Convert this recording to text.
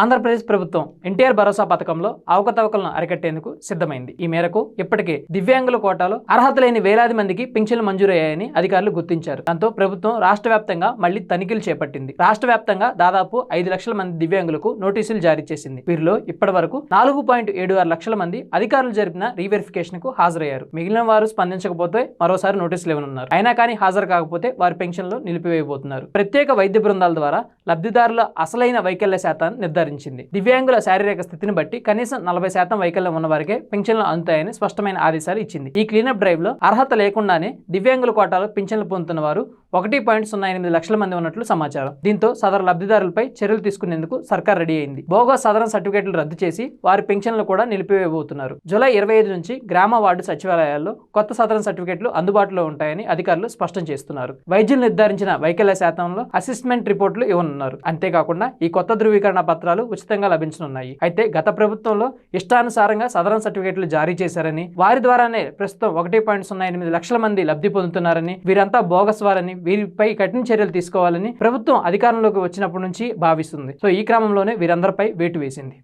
ఆంధ్రప్రదేశ్ ప్రభుత్వం ఎన్టీఆర్ భరోసా పథకంలో అవకతవకలను అరికట్టేందుకు సిద్ధమైంది. ఈ మేరకు ఇప్పటికే దివ్యాంగుల కోటాలో అర్హత లేని వేలాది మందికి పింఛన్లు మంజూరయ్యాయని అధికారులు గుర్తించారు. దాంతో ప్రభుత్వం రాష్ట్ర వ్యాప్తంగా మళ్ళీ తనిఖీలు చేపట్టింది. రాష్ట్ర వ్యాప్తంగా దాదాపు ఐదు లక్షల మంది దివ్యాంగులకు నోటీసులు జారీ చేసింది. వీరిలో ఇప్పటి వరకు నాలుగు పాయింట్ ఏడు ఆరు లక్షల మంది అధికారులు జరిపిన రీవెరిఫికేషన్కు హాజరయ్యారు. మిగిలిన వారు స్పందించకపోతే మరోసారి నోటీసులు ఇవ్వనున్నారు. అయినా కానీ హాజరు కాకపోతే వారి పెన్షన్లు నిలిపివేయబోతున్నారు. ప్రత్యేక వైద్య బృందాల ద్వారా లబ్ధిదారుల అసలైన వైకల్య శాతాన్ని నిర్ధారించింది. దివ్యాంగుల శారీరక స్థితిని బట్టి కనీసం నలభై శాతం వైకల్యం ఉన్న వారికే పింఛన్లు అందుతాయని స్పష్టమైన ఆదేశాలు ఇచ్చింది. ఈ క్లీనప్ డ్రైవ్లో అర్హత లేకుండానే దివ్యాంగుల కోటాలో పింఛన్లు పొందుతున్న వారు ఒకటి పాయింట్ సున్నా ఎనిమిది లక్షల మంది ఉన్నట్లు సమాచారం. దీంతో సదరు లబ్ధిదారులపై చర్యలు తీసుకునేందుకు సర్కార్ రెడీ అయింది. బోగా సదరన్ సర్టిఫికేట్లు రద్దు చేసి వారి పెన్షన్లు కూడా నిలిపివేయబోతున్నారు. జూలై ఇరవై ఐదు నుంచి గ్రామ వార్డు సచివాలయాల్లో కొత్త సదరన్ సర్టిఫికేట్లు అందుబాటులో ఉంటాయని అధికారులు స్పష్టం చేస్తున్నారు. వైద్యులు నిర్ధారించిన వైకల్య శాతంలో అసెస్మెంట్ రిపోర్టులు ఇవ్వనున్నారు. అంతేకాకుండా ఈ కొత్త ధృవీకరణ పత్రాలు పత్రాలు ఉచితంగా లభించనున్నాయి. అయితే గత ప్రభుత్వంలో ఇష్టానుసారంగా సదరన్ సర్టిఫికేట్లు జారీ చేశారని వారి ద్వారానే ప్రస్తుతం ఒకటి పాయింట్ సున్నా ఎనిమిది లక్షల మంది లబ్ధి పొందుతున్నారని వీరంతా బోగస్ వారని వీరిపై కఠిన చర్యలు తీసుకోవాలని ప్రభుత్వం అధికారంలోకి వచ్చినప్పటి నుంచి భావిస్తుంది. సో ఈ క్రమంలోనే వీరందరిపై వేటు వేసింది.